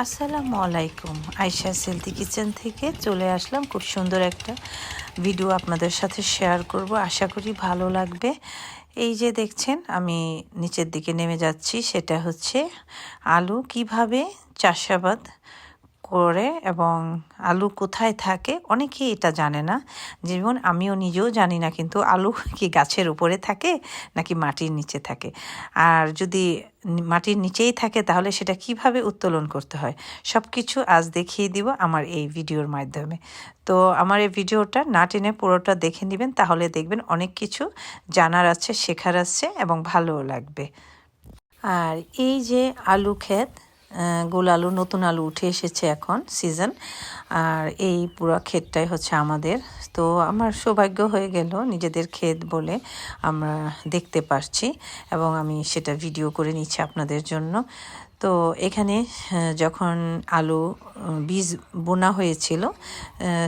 আসসালামু আলাইকুম। আয়শা সেলতি কিচেন থেকে চলে আসলাম। খুব সুন্দর একটা ভিডিও আপনাদের সাথে শেয়ার করব। আশা করি ভালো লাগবে। এই যে দেখছেন, আমি নিচের দিকে নেমে যাচ্ছি। সেটা হচ্ছে আলু। কীভাবে চাষাবাদ করে এবং আলু কোথায় থাকে অনেকেই এটা জানে না। যেমন আমিও নিজেও জানি না কিন্তু আলু কি গাছের উপরে থাকে নাকি মাটির নিচে থাকে। আর যদি মাটির নিচেই থাকে তাহলে সেটা কীভাবে উত্তোলন করতে হয়? সব কিছু আজ দেখিয়ে দিব আমার এই ভিডিওর মাধ্যমে। তো আমার এই ভিডিওটা না টেনে পুরোটা দেখে নেবেন তাহলে দেখবেন অনেক কিছু জানার আছে, শেখার আছে এবং ভালোও লাগবে। আর এই যে আলু ক্ষেত গোল আলু, নতুন আলু উঠে এসেছে এখন সিজন আর এই পুরো ক্ষেতটাই হচ্ছে আমাদের। তো আমার সৌভাগ্য হয়ে গেল নিজেদের ক্ষেত বলে আমরা দেখতে পারছি এবং আমি সেটা ভিডিও করে নিচ্ছি আপনাদের জন্য। তো এখানে যখন আলু বীজ বোনা হয়েছিল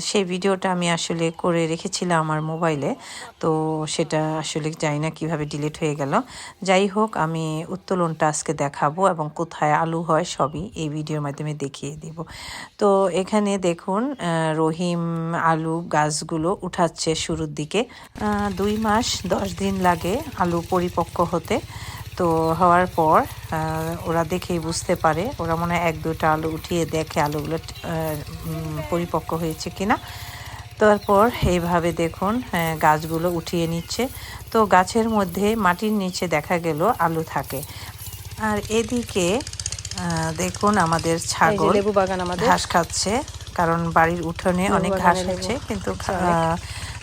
সেই ভিডিওটা আমি আসলে করে রেখেছিলাম আমার মোবাইলে। তো সেটা আসলে জানি না কীভাবে ডিলিট হয়ে গেল। যাই হোক, আমি উত্তোলনটা আজকে দেখাবো এবং কোথায় আলু হয় সবই এই ভিডিওর মাধ্যমে দেখিয়ে দিব। তো এখানে দেখুন রহিম আলু গাছগুলো উঠাচ্ছে শুরুর দিকে। দুই মাস দশ দিন লাগে আলু পরিপক্ক হতে। তো হওয়ার পর ওরা দেখেই বুঝতে পারে ওরা মনে হয় এক দুটা আলু উঠিয়ে দেখে আলুগুলো পরিপক্ক হয়েছে কিনা। তারপর এইভাবে দেখুন গাছগুলো উঠিয়ে নিচ্ছে। তো গাছের মধ্যে মাটির নিচে দেখা গেল আলু থাকে। আর এদিকে দেখুন আমাদের ছাগল লেবু বাগান আমাদের। ঘাস খাচ্ছে কারণ বাড়ির উঠোনে অনেক ঘাস হচ্ছে কিন্তু আহ,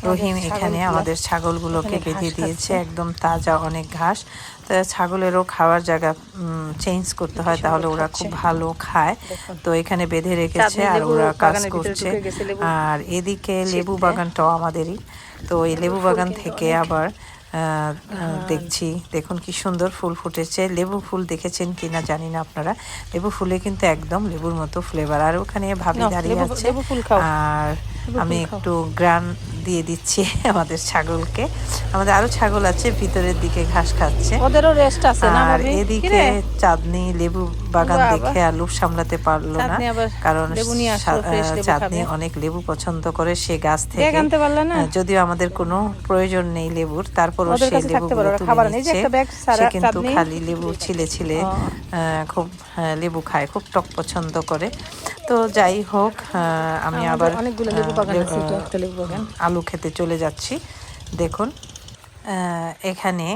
রহিম এখানে আমাদের ছাগলগুলোকে বেঁধে দিয়েছে একদম তাজা অনেক ঘাস। তো ছাগলেরও খাওয়ার জায়গা চেঞ্জ করতে হয় তাহলে ওরা খুব ভালো খায়। তো এখানে বেঁধে রেখেছে আর ওরা কাজ করছে। আর এদিকে লেবু বাগানটাও আমাদেরই। তো এই লেবু বাগান থেকে আবার দেখছি দেখুন কি সুন্দর ফুল ফুটেছে। লেবু ফুল দেখেছেন কিনা জানি না আপনারা। লেবু ফুলে কিন্তু একদম লেবুর মতো ফ্লেভার আর ওখানে ভাবি দাঁড়িয়ে আছে। আর আমি একটু গ্রান দিয়ে দিচ্ছি আমাদের ছাগলকে। আমাদের আরও ছাগল আছে ভিতরের দিকে ঘাস খাচ্ছে। ওদেরও রেস্ট আছে না আর এদিকে চাঁদনি লেবু বাগান দেখে আর লোভ সামলাতে পারল না। কারণ লেবু লেবু চাঁদনি অনেক লেবু পছন্দ করে সে গাছ থেকে। আনতে পারলে না? যদিও আমাদের কোনো প্রয়োজন নেই লেবুর তারপরও ওদের সে কাছে থাকতে লেবুগুলো তুলে খাবার নেই। যে নিচ্ছে। একটা ব্যাগ সে সারা কিন্তু খালি লেবু ছিলে ছিলে আহ, খুব আহ, লেবু খায় খুব টক পছন্দ করে। তো যাই হোক আমি আবার অনেকগুলো লেবু বাগান আছে, একটা লেবু বাগান। আলু খেতে চলে যাচ্ছি। দেখুন এখানে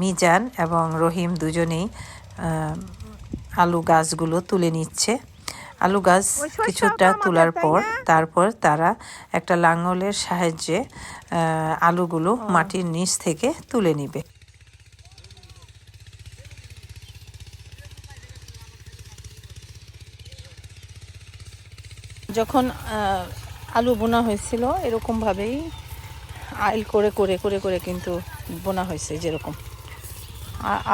মিজান এবং রহিম দুজনেই আলু গাছগুলো তুলে নিচ্ছে। আলু গাছ কিছুটা তোলার পর তারপর তারা একটা লাঙলের সাহায্যে আলুগুলো মাটির নিচ থেকে তুলে নিবে। যখন আলু বোনা হয়েছিল এরকম ভাবেই আইল করে করে করে করে কিন্তু বোনা হয়েছে যেরকম।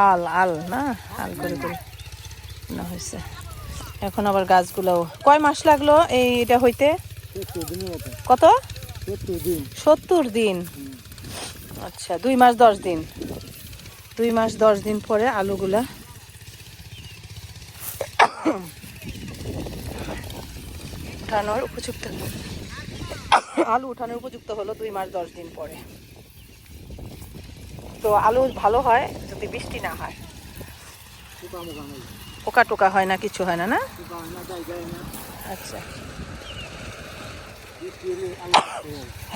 আল আল না? আল করে করে বোনা হয়েছে। এখন আবার গাছগুলো কয় মাস লাগল এই এটা হইতে? কত? সত্তর দিন। আচ্ছা দুই মাস দশ দিন। দুই মাস দশ দিন পরে আলুগুলা উঠানোর উপযুক্ত আলু উঠানোর উপযুক্ত হলো দুই মাস দশ দিন পরে। তো আলু ভালো হয় যদি বৃষ্টি না হয়। পোকা টোকা হয় না, কিছু হয় না না? আচ্ছা।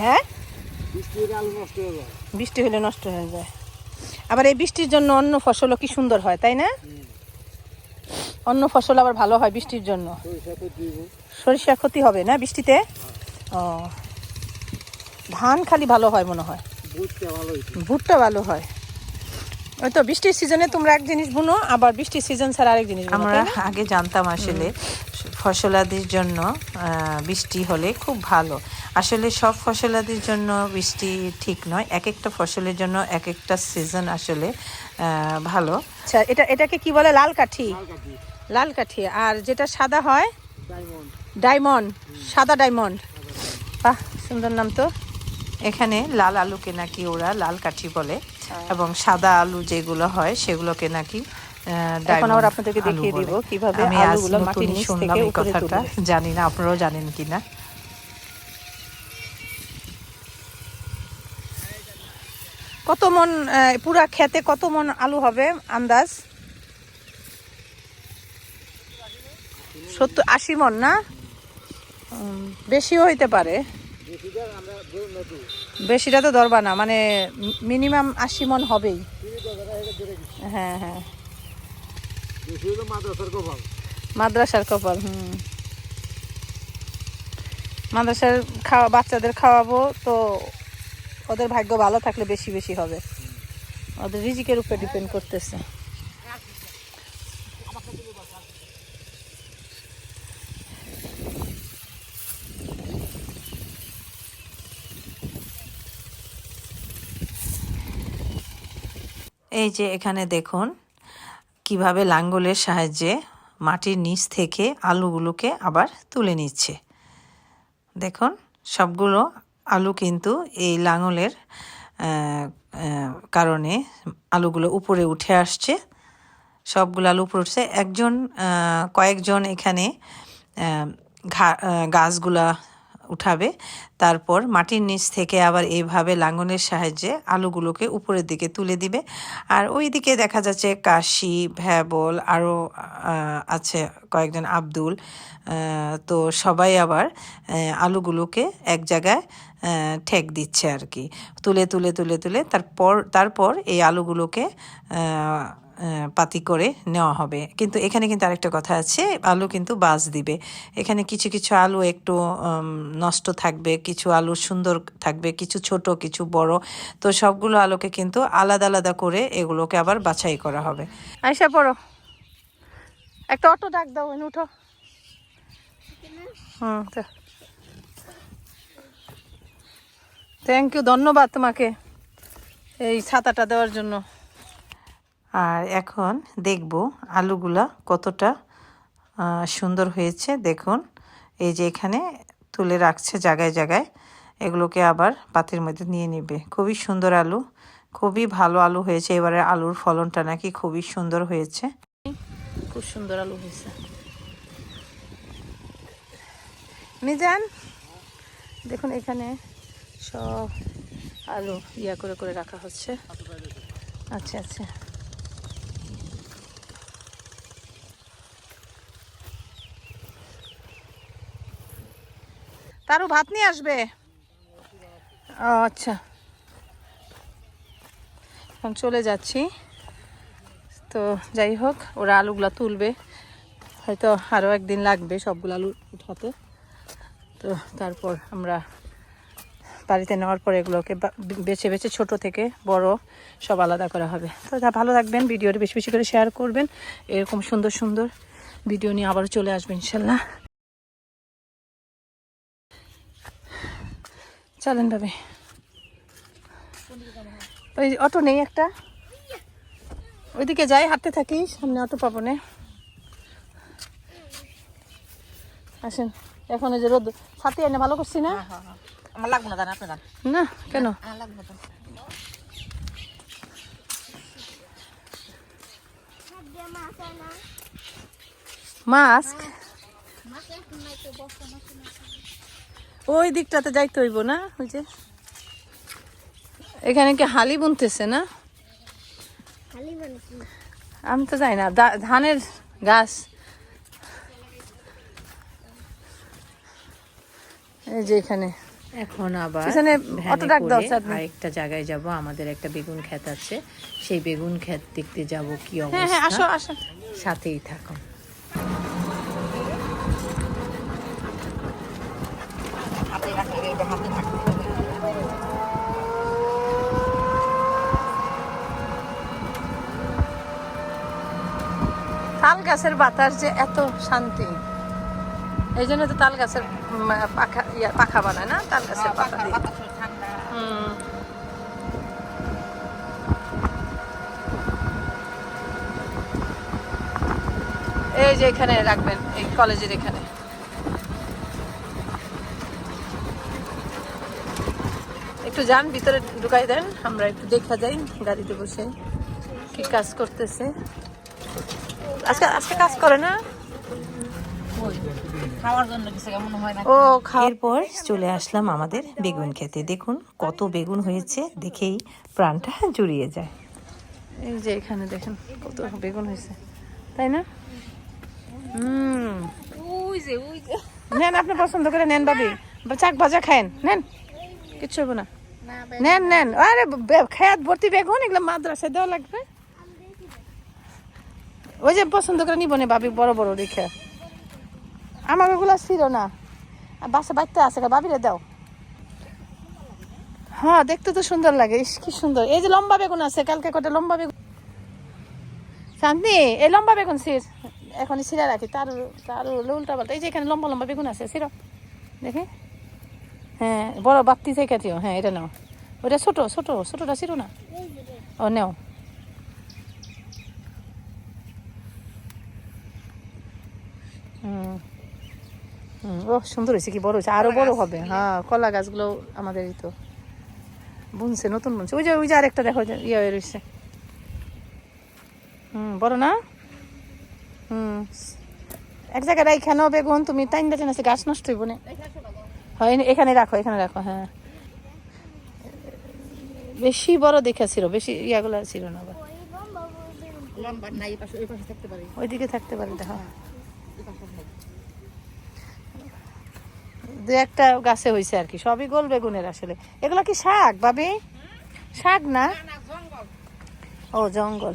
হ্যাঁ? বৃষ্টি হলে নষ্ট হয়ে যায়। আবার এই বৃষ্টির জন্য অন্য ফসলও কি সুন্দর হয়, তাই না? অন্য ফসল আবার ভালো হয় বৃষ্টির জন্য। সরিষা ক্ষতি হবে না বৃষ্টিতে? ও। ধান খালি ভালো হয় মনে হয়। ভুট্টা ভালো হয়। ওই তো বৃষ্টির সিজনে তোমরা এক জিনিস বুনো আবার বৃষ্টির সিজন ছাড়া আরেক জিনিস আমরা আগে জানতাম আসলে ফসলাদির জন্য বৃষ্টি হলে খুব ভালো। আসলে সব ফসলাদির জন্য বৃষ্টি ঠিক নয় এক একটা ফসলের জন্য এক একটা সিজন আসলে ভালো। আচ্ছা এটা এটাকে কি বলে? লাল কাঠি। লাল কাঠি আর যেটা সাদা হয়? ডায়মন্ড। সাদা ডায়মন্ড। বাহ সুন্দর নাম তো। এখানে লাল আলুকে নাকি ওরা লাল কাঠি বলে এবং সাদা আলু যেগুলো হয় সেগুলোকে নাকি আপনাদেরকে দেখিয়ে। দিব কীভাবে আমি আজ আলুগুলো মাটির নিচ থেকে উপরে কথাটা। জানি না আপনারাও জানেন কিনা। কত মন পুরা খেতে কত মন আলু হবে? আন্দাজ? সত্তর, আশি মন না? বেশিও হইতে পারে। বেশিটা তো ধরবা না মানে মিনিমাম আশি মন হবেই। হ্যাঁ হ্যাঁ। মাদ্রাসার কপাল, হুম। মাদ্রাসার খাওয়া, বাচ্চাদের খাওয়াবো তো ওদের ভাগ্য ভালো থাকলে বেশি বেশি হবে। ওদের রিজিকের উপরে ডিপেন্ড করতেছে। এই যে এখানে দেখুন, কীভাবে লাঙ্গলের সাহায্যে মাটির নিচ থেকে আলুগুলোকে আবার তুলে নিচ্ছে। দেখুন, সবগুলো আলু কিন্তু এই লাঙলের কারণে আলুগুলো উপরে উঠে আসছে। সবগুলো আলু উপরে উঠছে। একজন কয়েকজন এখানে ঘা- গাছগুলা উঠাবে। তারপর মাটির নিচ থেকে আবার এইভাবে লাঙলের সাহায্যে আলুগুলোকে উপরের দিকে তুলে দিবে। আর ওই দিকে দেখা যাচ্ছে কাশি, ভ্যাবল আরও আছে কয়েকজন আব্দুল তো সবাই আবার আলুগুলোকে এক জায়গায় ঠেক দিচ্ছে আর কি। তুলে তুলে তুলে তুলে তারপর তারপর এই আলুগুলোকে পাতি করে নেওয়া হবে। কিন্তু এখানে কিন্তু আরেকটা কথা আছে, আলু কিন্তু বাজ দিবে। এখানে কিছু কিছু আলু একটু নষ্ট থাকবে, কিছু আলু সুন্দর থাকবে, কিছু ছোট, কিছু বড়। তো সবগুলো আলুকে কিন্তু আলাদা আলাদা করে এগুলোকে আবার বাছাই করা হবে। আইসা পড়ো। একটা অটো ডাক দাও উঠো। হুম থ্যাংক ইউ ধন্যবাদ তোমাকে এই ছাতাটা দেওয়ার জন্য। আর এখন দেখব আলুগুলা কতটা সুন্দর হয়েছে। দেখুন এই যে এখানে তুলে রাখছে জায়গায় জায়গায়। এগুলোকে আবার পাতির মধ্যে নিয়ে নেবে। খুবই সুন্দর আলু খুবই ভালো আলু হয়েছে। এবারে আলুর ফলনটা নাকি খুবই সুন্দর হয়েছে। খুব সুন্দর আলু হয়েছে। মিজান দেখুন এখানে সব আলু ইয়া করে করে রাখা হচ্ছে। আচ্ছা আচ্ছা। তারও ভাত নিয়ে আসবে? আচ্ছা। এখন চলে যাচ্ছি। তো যাই হোক, ওরা আলুগুলা তুলবে। হয়তো আরও একদিন লাগবে সবগুলো আলু উঠাতে। তো তারপর আমরা বাড়িতে নেওয়ার পর এগুলোকে বেছে বেছে ছোট থেকে বড় সব আলাদা করা হবে। তো যা ভালো থাকবেন, ভিডিওটি বেশি বেশি করে শেয়ার করবেন। এরকম সুন্দর সুন্দর ভিডিও নিয়ে আবারও চলে আসবেন, ইনশাল্লাহ। চলেন ভাবে। ওই অটো নেই একটা। ওইদিকে যাই হাঁটতে থাকি সামনে অটো পাবো না। আসেন এখন এই যে রোদ ছাতি এনে ভালো করছি না? আমার লাগবো না আপনি না কেন? লাগবো মাস্ক? ওই দিকটাতে যাইতে হইব না? ওই যে। এখানে কি হালি বুনতেছে না? আমি তো যাই না ধানের গাছ। এই যে এখানে। এখন আবার ভ্যানে অটো ডাক দাও। আরেকটা জায়গায় যাব আমাদের একটা বেগুন ক্ষেত আছে। সেই বেগুন ক্ষেত দেখতে যাব কি হ্যাঁ হ্যাঁ আসো অবস্থা। আসো সাথেই থাকুন হাতে রাখি এটা হাতে রাখি তাল গাছের বাতাস যে এত শান্তি। এই জন্য তো তাল গাছের পাখা, ইয়া, পাখা বানায় না? তাল গাছের পাতা দিয়ে। এই যে এখানে রাখবেন, এই কলেজের এখানে। একটু যান, ভিতরে ঢুকাই দেন, আমরা একটু দেখা যাই, গাড়িতে বসে কি কাজ করতেছে। আজকে আজকে কাজ করে না? খাওয়ার জন্য কিছু কেমন হয় না? ও এরপর চলে আসলাম আমাদের বেগুন খেতে। দেখুন কত বেগুন হয়েছে দেখেই প্রাণটা জুড়িয়ে যায়। এই যে এখানে দেখেন কত বেগুন হয়েছে তাই না? হুম। নেন আপনি পছন্দ করে নেন বাবি চাক ভাজা খায়েন নেন। কিচ্ছু হইব না। নেন নেন। আরে খেয়াত ভর্তি বেগুন এগুলো মাদ্রাসায় দেওয়া লাগবে। ওই যে পছন্দ করে নিব না বাবি, বড় বড় দেখে। আমার ওগুলো ছিল না। বাসা বাড়তে আছে বাবিরে দাও। হ্যাঁ দেখতে তো সুন্দর লাগে, ইস, কি সুন্দর। এই যে লম্বা বেগুন আছে, কালকে কটা লম্বা বেগুন। শান্তি, এই লম্বা বেগুন সির এখন সিরা রাখি, তার তার উল্টা পাল্টা। এই যে এখানে লম্বা লম্বা বেগুন আছে সির দেখি। হ্যাঁ বড় বাতি থেকে হ্যাঁ এটা নাও। ওটা ছোট ছোট, ছোটটা ছিল না। ও, নেও। হুম। ও সুন্দর হয়েছে কি? বড় হয়েছে। আরও বড় হবে। হ্যাঁ কলা গাছগুলো আমাদেরই তো বুনছে নতুন বুনছে। ওই যে ওই যে আরেকটা দেখো ইয়ে হয়ে রয়েছে। হুম বড় না? হুম। এক জায়গায় রাইখানো বেগুন তুমি টাইম দেখেন আছে গাছ নষ্ট হইব না। হয় এখানে রাখো এখানে রাখো হ্যাঁ। বেশি বড় দেখে ছিল বেশি ইয়াগুলো ছিল না ওইদিকে থাকতে পারে দেখো। দু একটা গাছে হয়েছে আর কি সবই গোল বেগুনের আসলে। এগুলো কি শাক ভাবি? শাক না? ও জঙ্গল।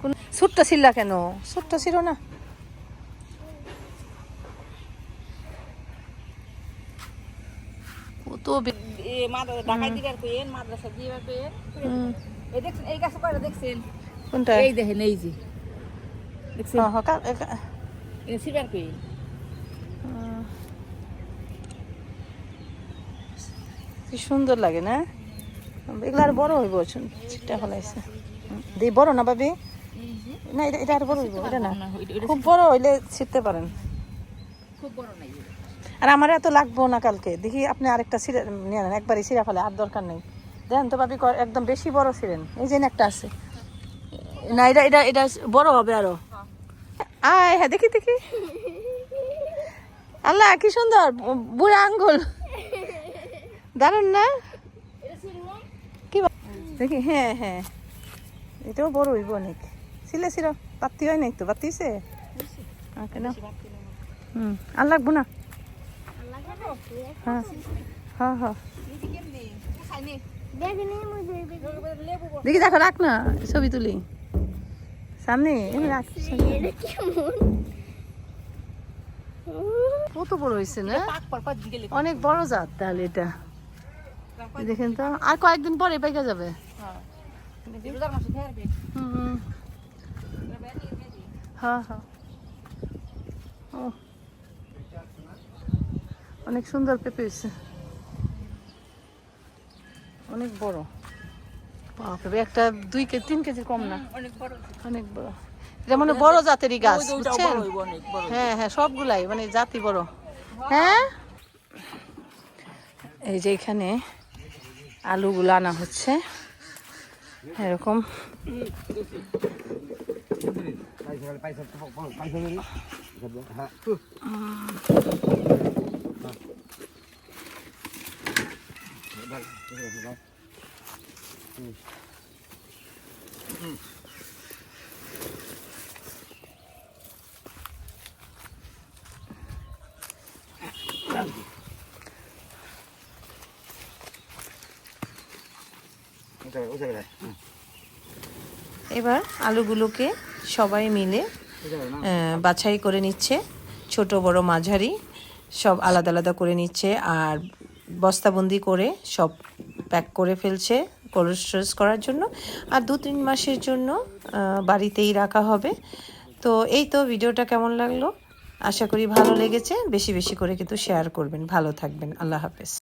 কোন ছোট্ট ছিল কেন? ছোট্ট ছিল না। কত এ মাদ্রাসা ঢাকায় দিবার কইেন মাদ্রাসা দিবার কইেন এই দেখছেন এই গাছ কয়টা দেখছেন? কোনটা? এই দেখেন এই যে। দেখছেন? হ্যাঁ, হ্যাঁ, হুম। কি সুন্দর লাগে না? এগুলো আর বড় হইব ফলাইছে। দি বড় না ভাবি? না এটা এটা আর বড় হইব এটা না। এটা- এটা খুব বড় হইলে ছিটতে পারেন। খুব বড় নাই আর আমার এত লাগবো না কালকে। দেখি আপনি আরেকটা সিরা নিয়ে নেন একবারই সিরা ফেলে আর দরকার নেই। দেন তো ভাবি একদম বেশি বড় ছিলেন এই যে একটা আছে। না, এটা এটা এটা বড় হবে আরও। আয় হ্যাঁ দেখি দেখি। আল্লাহ, কি সুন্দর বুড়া আঙ্গুল। দারুণ না? কি দেখি হ্যাঁ হ্যাঁ। এটাও বড় হইব অনেক। ছিলে, ছিল, বাতি হয় নাই তো বাতিছে কেন হুম আর লাগবো না? হ্যাঁ হ্যাঁ হ্যাঁ। দেখি, দেখো, রাখ না, ছবি তুলি। সামনে কত বড় হয়েছে না? অনেক বড় জাত তাহলে এটা। দেখেন তো আর কয়েকদিন পরে পেকে যাবে। হ্যাঁ হ্যাঁ। ও। অনেক সুন্দর পেঁপে হয়েছে। অনেক বড়। বাপরে একটা দুই কেজি তিন কেজি কম না। অনেক বড়। অনেক বড়। এটা মানে বড় জাতেরই গাছ বুঝছেন? হ্যাঁ হ্যাঁ সবগুলাই মানে জাতি বড়। হ্যাঁ? এই যে এখানে আলুগুলো আনা হচ্ছে। এরকম। এবার আলুগুলোকে সবাই মিলে বাছাই করে নিচ্ছে। ছোট বড় মাঝারি সব আলাদা আলাদা করে নিচ্ছে আর বস্তাবন্দি করে সব প্যাক করে ফেলছে। কোল্ড স্টোরেজ করার জন্য আর দু তিন মাসের জন্য বাড়িতেই রাখা হবে। তো এই তো ভিডিওটা কেমন লাগল? আশা করি ভালো লেগেছে। বেশি বেশি করে কিন্তু শেয়ার করবেন। ভালো থাকবেন। আল্লাহ হাফেজ।